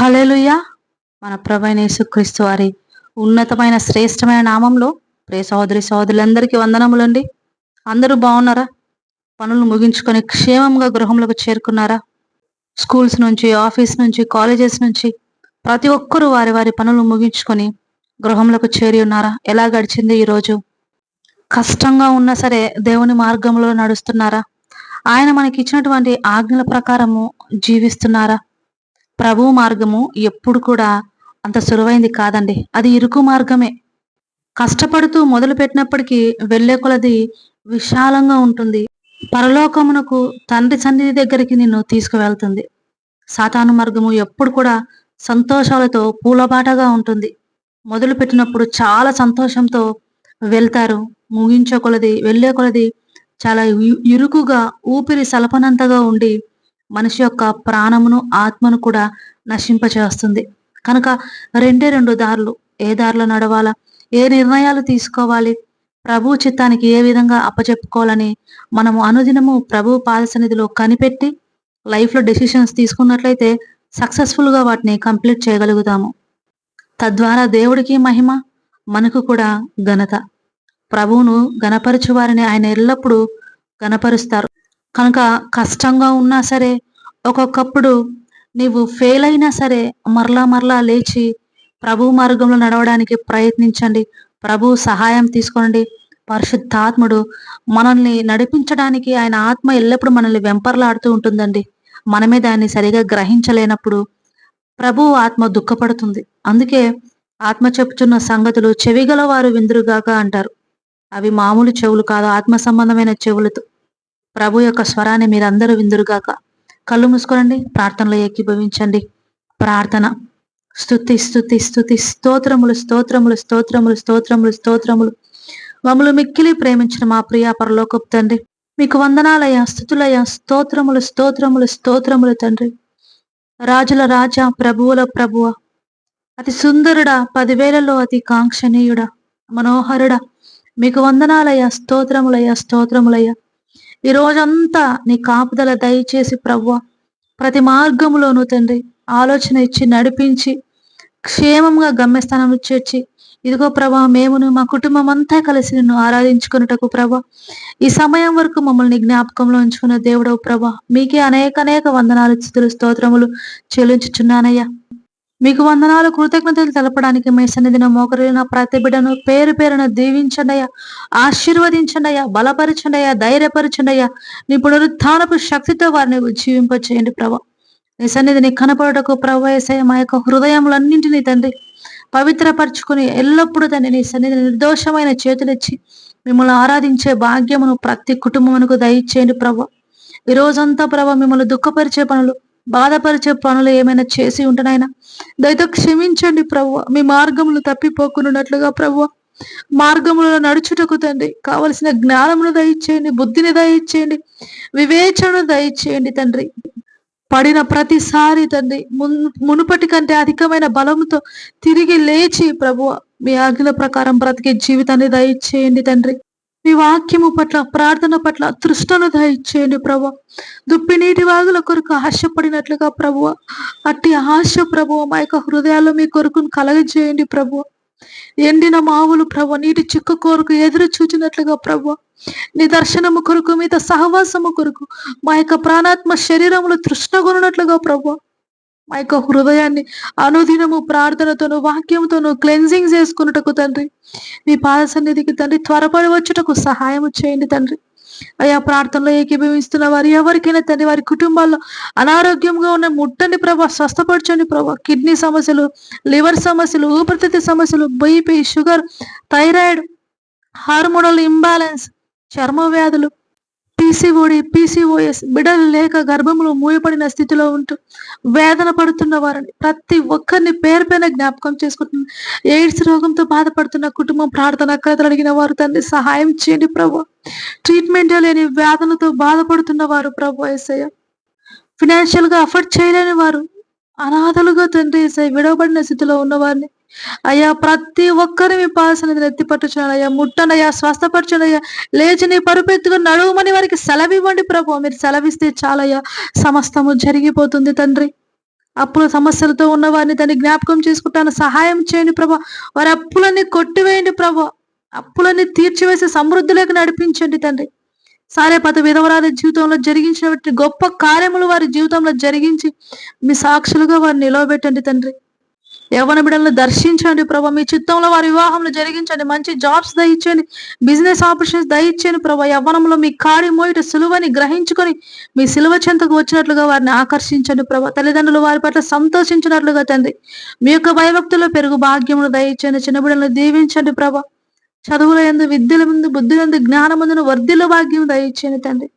Hallelujah మన ప్రభైన యేసుక్రీస్తు వారి ఉన్నతమైన శ్రేష్టమైన నామంలో ప్రే సహోదరి సహోదరులందరికీ వందనములండి. అందరూ బాగున్నారా? పనులు ముగించుకొని క్షేమంగా గృహంలోకి చేరుకున్నారా? స్కూల్స్ నుంచి ఆఫీస్ నుంచి కాలేజెస్ నుంచి ప్రతి ఒక్కరూ వారి వారి పనులు ముగించుకొని గృహంలోకి చేరి ఉన్నారా? ఎలా గడిచింది ఈరోజు కష్టంగా ఉన్నా సరే దేవుని మార్గంలో నడుస్తున్నారా? ఆయన మనకి ఇచ్చినటువంటి ఆజ్ఞల ప్రకారము జీవిస్తున్నారా? ప్రభు మార్గము ఎప్పుడు కూడా అంత సులువైంది కాదండి. అది ఇరుకు మార్గమే. కష్టపడుతూ మొదలు పెట్టినప్పటికీ వెళ్ళే కొలది విశాలంగా ఉంటుంది. పరలోకమునకు తండ్రి సన్నిధి దగ్గరికి నిన్ను తీసుకువెళ్తుంది. సాతాను మార్గము ఎప్పుడు కూడా సంతోషాలతో పూలబాటగా ఉంటుంది. మొదలు పెట్టినప్పుడు చాలా సంతోషంతో వెళ్తారు. ముగించే కొలది వెళ్ళే కొలది చాలా ఇరుకుగా ఊపిరి సలపనంతగా ఉండి మనిషి యొక్క ప్రాణమును ఆత్మను కూడా నశింపచేస్తుంది. కనుక రెండే రెండు దారులు. ఏ దారిలో నడవాలా? ఏ నిర్ణయాలు తీసుకోవాలి? ప్రభు చిత్తానికి ఏ విధంగా అప్పచెప్పుకోవాలని మనము అనుదినము ప్రభు పాదసన్నిధిలో కనిపెట్టి లైఫ్లో డెసిషన్స్ తీసుకున్నట్లయితే సక్సెస్ఫుల్గా వాటిని కంప్లీట్ చేయగలుగుతాము. తద్వారా దేవుడికి మహిమ మనకు కూడా ఘనత. ప్రభువును గణపరచువారిని ఆయన ఎల్లప్పుడూ గణపరుస్తారు కనుక కష్టంగా ఉన్నా సరే ఒక్కొక్కప్పుడు నీవు ఫెయిల్ అయినా సరే మరలా మరలా లేచి ప్రభు మార్గంలో నడవడానికి ప్రయత్నించండి. ప్రభు సహాయం తీసుకోండి. పరిశుద్ధాత్ముడు మనల్ని నడిపించడానికి ఆయన ఆత్మ ఎల్లప్పుడూ మనల్ని వెంపర్లాడుతూ ఉంటుందండి. మనమే దాన్ని సరిగా గ్రహించలేనప్పుడు ప్రభు ఆత్మ దుఃఖపడుతుంది. అందుకే ఆత్మ చెప్పుచున్న సంగతులు చెవిగల వారు విందురుగాక అంటారు. అవి మామూలు చెవులు కాదు ఆత్మ సంబంధమైన చెవులతో ప్రభు యొక్క స్వరాన్ని మీరందరూ విందురుగాక. కళ్ళు మూసుకోనండి ప్రార్థనలో ఏకీభవించండి. ప్రార్థన. స్తుతి స్థుతి స్థుతి స్తోత్రములు స్తోత్రములు స్తోత్రములు స్తోత్రములు స్తోత్రములు. మమ్మల్ని మిక్కిలి ప్రేమించిన మా ప్రియ పరలోకపు తండ్రి. మీకు వందనాలయ్యా స్థుతులయ్యా స్తోత్రములు స్తోత్రములు స్తోత్రములు తండ్రి. రాజుల రాజా ప్రభువుల ప్రభువ. అతి సుందరుడా పదివేలలో అతి కాంక్షణీయుడా మనోహరుడా. మీకు వందనాలయ్యా స్తోత్రములయ్యా స్తోత్రములయ్యా. ఈ రోజంతా నీ కాపుదల దయచేసి ప్రవ్వ ప్రతి మార్గంలోనూ తండ్రి ఆలోచన ఇచ్చి నడిపించి క్షేమంగా గమ్యస్థానం చేర్చి ఇదిగో ప్రభా మేమును మా కుటుంబం అంతా కలిసి నిన్ను ఆరాధించుకున్నటకు ప్రభా ఈ సమయం వరకు మమ్మల్ని జ్ఞాపకంలో ఉంచుకున్న దేవుడవు ప్రభా మీకే అనేక అనేక వందనాలు స్థుతులు స్తోత్రములు చెల్లించుచున్నానయ్యా. మీకు వందనాలు కృతజ్ఞతలు తెలపడానికి మీ సన్నిధిన మోకరిన ప్రతి బిడ్డను పేరు పేరున దీవించండియా ఆశీర్వదించండియా బలపరచండియా ధైర్యపరచండియా నీ పునరుత్నపు శక్తితో వారిని జీవింపచేయండి ప్రభా. నీ సన్నిధిని కనపడటకు ప్రభు మా యొక్క హృదయములన్నింటినీ తండ్రి పవిత్రపరచుకుని ఎల్లప్పుడూ తండ్రి నీ సన్నిధిని నిర్దోషమైన చేతులిచ్చి మిమ్మల్ని ఆరాధించే భాగ్యమును ప్రతి కుటుంబమునకు దయచేయండి ప్రభా. ఈ రోజంతా ప్రభా మిమ్మల్ని దుఃఖపరిచే పనులు బాధపరిచే పనులు ఏమైనా చేసి ఉంటనైనా దయతో క్షమించండి ప్రభు మీ మార్గములు తప్పిపోకున్నట్లుగా ప్రభు మార్గములో నడుచుటకు తండ్రి కావలసిన జ్ఞానమును దయచేయండి బుద్ధిని దయచేయండి వివేచనను దయచేయండి తండ్రి. పడిన ప్రతిసారి తండ్రి మున్- మునుపటి కంటే అధికమైన బలముతో తిరిగి లేచి ప్రభు మీ ఆజ్ఞల ప్రకారం బ్రతికే జీవితాన్ని దయచేయండి తండ్రి. మీ వాక్యము పట్ల ప్రార్థన పట్ల తృష్టను దయచేయండి ప్రభు. దుప్పి నీటి వాగుల కొరకు ఆశపడినట్లుగా ప్రభు. అట్టి ఆశ ప్రభు మా యొక్క హృదయాల్లో మీ కొరకును కలగజేయండి ప్రభు. ఎండిన మావులు ప్రభు నీటి చిక్కు కొరకు ఎదురు చూచినట్లుగా ప్రభు. నిదర్శనము కొరకు మీద సహవాసము కొరకు మా యొక్క ప్రాణాత్మ శరీరములు తృష్ణగొనున్నట్లుగా ప్రభు. మా యొక్క హృదయాన్ని అనుదినము ప్రార్థనతోను వాక్యంతోను క్లెన్జింగ్ చేసుకున్నటకు తండ్రి. మీ పాద సన్నిధికి తండ్రి త్వరపడి వచ్చుటకు సహాయం చేయండి తండ్రి. అయ్యా ప్రార్థనలో ఏకీభవిస్తున్న వారు ఎవరికైనా తండ్రి వారి కుటుంబాల్లో అనారోగ్యంగా ఉన్న ముట్టని ప్రభా స్వస్థపరచండి ప్రభా. కిడ్నీ సమస్యలు లివర్ సమస్యలు ఊపిరితిత్తి సమస్యలు BP sugar thyroid hormonal imbalance చర్మ వ్యాధులు పీసీఓడి పీసీఓఎస్ బిడలు లేక గర్భంలో మూయపడిన స్థితిలో ఉంటూ వేదన పడుతున్న వారిని ప్రతి ఒక్కరిని పేరు పైన జ్ఞాపకం చేసుకుంటున్న ఎయిడ్స్ రోగంతో బాధపడుతున్న కుటుంబం ప్రార్థన కథలు అడిగిన వారు తండ్రి సహాయం చేయండి ప్రభు. ట్రీట్మెంట్ లేని వేదనతో బాధపడుతున్న వారు ప్రభు ఎస్ఐ ఫినాన్షియల్గా అఫర్ట్ చేయలేని వారు అనాథలుగా తండ్రి ఎస్ఐ విడవబడిన స్థితిలో ఉన్న వారిని అయ్యా ప్రతి ఒక్కరి మీ పాసనది ఎత్తిపట్టుచాను అయ్యా. ముట్టనయ్యా స్వస్థపరచనయ్యా లేచి నీ పరుపెత్తుగా నడువమని వారికి సెలవివ్వండి ప్రభు. మీరు సెలవిస్తే చాలయ్యా. సమస్తము జరిగిపోతుంది తండ్రి. అప్పుల సమస్యలతో ఉన్న వారిని దాన్ని జ్ఞాపకం చేసుకుంటాను. సహాయం చేయండి ప్రభా. వారి అప్పులన్నీ కొట్టివేయండి ప్రభా. అప్పులన్నీ తీర్చివేసి సమృద్ధిలోకి నడిపించండి తండ్రి. సారేపత విధవరాల జీవితంలో జరిగించినటువంటి గొప్ప కార్యములు వారి జీవితంలో జరిగించి మీ సాక్షులుగా వారిని నిలవబెట్టండి తండ్రి. యవన బిడ్డలను దర్శించండి ప్రభా. మీ చిత్తంలో వారి వివాహంలో జరిగించండి. మంచి జాబ్స్ దయచేయండి. బిజినెస్ ఆపర్చునిటీస్ దయచేయండి ప్రభా. యవ్వనంలో మీ కాడి మోయిట సులువని గ్రహించుకొని మీ సిలువ చెంతకు వచ్చినట్లుగా వారిని ఆకర్షించండి ప్రభా. తల్లిదండ్రులు వారి పట్ల సంతోషించినట్లుగా తండ్రి మీ యొక్క భయభక్తుల్లో పెరుగు భాగ్యమును దయచేయండి. చిన్న బిడ్డలను దీవించండి ప్రభా. చదువుల ఎందు విద్యల ముందు బుద్ధుల ఎందు జ్ఞానముందును వర్ధిల భాగ్యం దయచేయండి తండ్రి.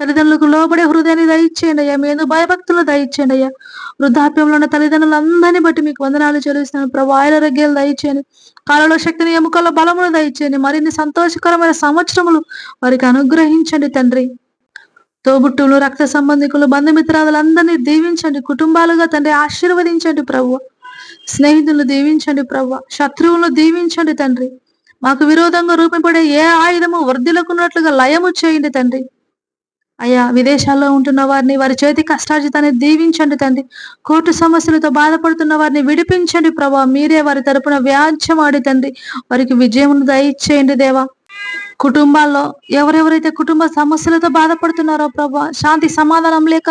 తల్లిదండ్రులకు లోబడే హృదయాన్ని దయచేయండి అయ్యా. మీ ఎందు భయభక్తులు దయచేయండి అయ్యా. వృద్ధాప్యంలో ఉన్న తల్లిదండ్రులందరినీ బట్టి మీకు వందనాలు చెల్లిస్తున్నాను. ప్రభు రగ్గేలు దయచేయండి. కాలలో శక్తిని ఎముకల బలమును దయచేయండి. మరిన్ని సంతోషకరమైన సంవత్సరములు వారికి అనుగ్రహించండి తండ్రి. తోబుట్టులు రక్త సంబంధికులు బంధుమిత్రాదులందరినీ దీవించండి. కుటుంబాలుగా తండ్రి ఆశీర్వదించండి ప్రభు. స్నేహితులను దీవించండి ప్రభు. శత్రువులను దీవించండి తండ్రి. మాకు విరోధంగా రూపింపడే ఏ ఆయుధము వర్ధిలకున్నట్లుగా లయము చేయండి తండ్రి. అయ్యా విదేశాల్లో ఉంటున్న వారిని వారి చేతి కష్టార్జితాన్ని దీవించండి తండ్రి. కోర్టు సమస్యలతో బాధపడుతున్న వారిని విడిపించండి ప్రభా. మీరే వారి తరపున వ్యాధ్యం ఆడి తండ్రి. వారికి విజయం దయచేయండి దేవా. కుటుంబాల్లో ఎవరెవరైతే కుటుంబ సమస్యలతో బాధపడుతున్నారో ప్రభా శాంతి సమాధానం లేక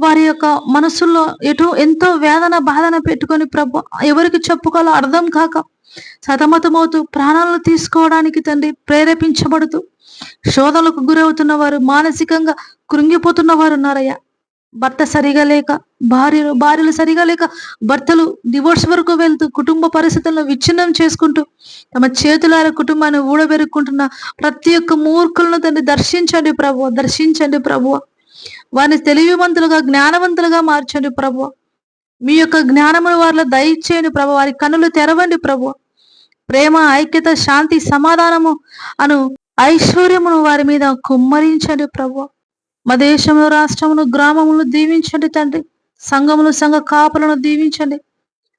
వారి యొక్క మనసుల్లో ఎటు ఎంతో వేదన బాధన పెట్టుకొని ప్రభా ఎవరికి చెప్పుకోవాలో అర్థం కాక సతమతమవుతూ ప్రాణాలను తీసుకోవడానికి తండ్రి ప్రేరేపించబడుతూ శోధనలకు గురవుతున్న వారు మానసికంగా కృంగిపోతున్న వారు ఉన్నారయ్యా. భర్త సరిగా లేక భార్యలు భార్యలు సరిగా లేక భర్తలు డివోర్స్ వరకు వెళ్తూ కుటుంబ పరిస్థితులను విచ్ఛిన్నం చేసుకుంటూ తమ చేతులార కుటుంబాన్ని ఊడబెరుక్కుంటున్న ప్రతి ఒక్క మూర్ఖులను తండ్రి దర్శించండి ప్రభు దర్శించండి ప్రభు వారిని తెలివివంతులుగా జ్ఞానవంతులుగా మార్చండి ప్రభు మీ యొక్క జ్ఞానమును వారిలో దయచేయండి ప్రభు వారి కన్నులు తెరవండి ప్రభు ప్రేమ ఐక్యత శాంతి సమాధానము అను ఐశ్వర్యమును వారి మీద కుమ్మరించండి ప్రభు మా దేశంలో రాష్ట్రమును గ్రామములను దీవించండి తండ్రి. సంఘములు సంఘ కాపులను దీవించండి.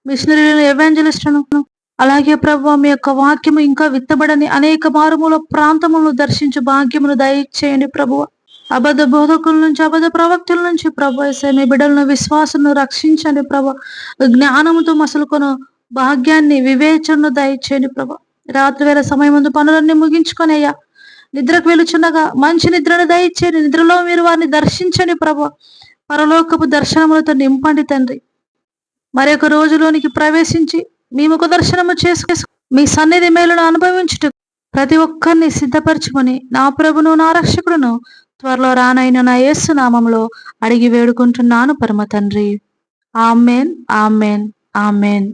మిషనరీలను ఎవాంజలిస్టులను అలాగే ప్రభు మీ యొక్క వాక్యము ఇంకా విత్తబడని అనేక మారుమూల ప్రాంతములను దర్శించు భాగ్యమును దయచేయండి ప్రభు అబద్ధ బోధకుల నుంచి అబద్ధ ప్రవక్తుల నుంచి ప్రభు మీ బిడ్డలను విశ్వాసను రక్షించండి ప్రభు జ్ఞానముతో మసలుకొను భాగ్యాన్ని వివేచనను దయచేయని ప్రభు. రాత్రి వేళ సమయం ముందు పనులన్నీ ముగించుకొని అయ్యా. నిద్రకు వెలుచుండగా మంచి నిద్రను దయచేయండి నిద్రలో మీరు వారిని దర్శించండి ప్రభు. పరలోకపు దర్శనములతో నింపండి తండ్రి. మరి ఒక రోజులోనికి ప్రవేశించి మీ ముఖ దర్శనము చేసుకు మీ సన్నిధి మేలును అనుభవించుట ప్రతి ఒక్కరిని సిద్ధపరచుకొని నా ప్రభును నా రక్షకుడును త్వరలో రానైన నా యేసు నామంలో అడిగి వేడుకుంటున్నాను పరమ తండ్రి. Amen amen amen.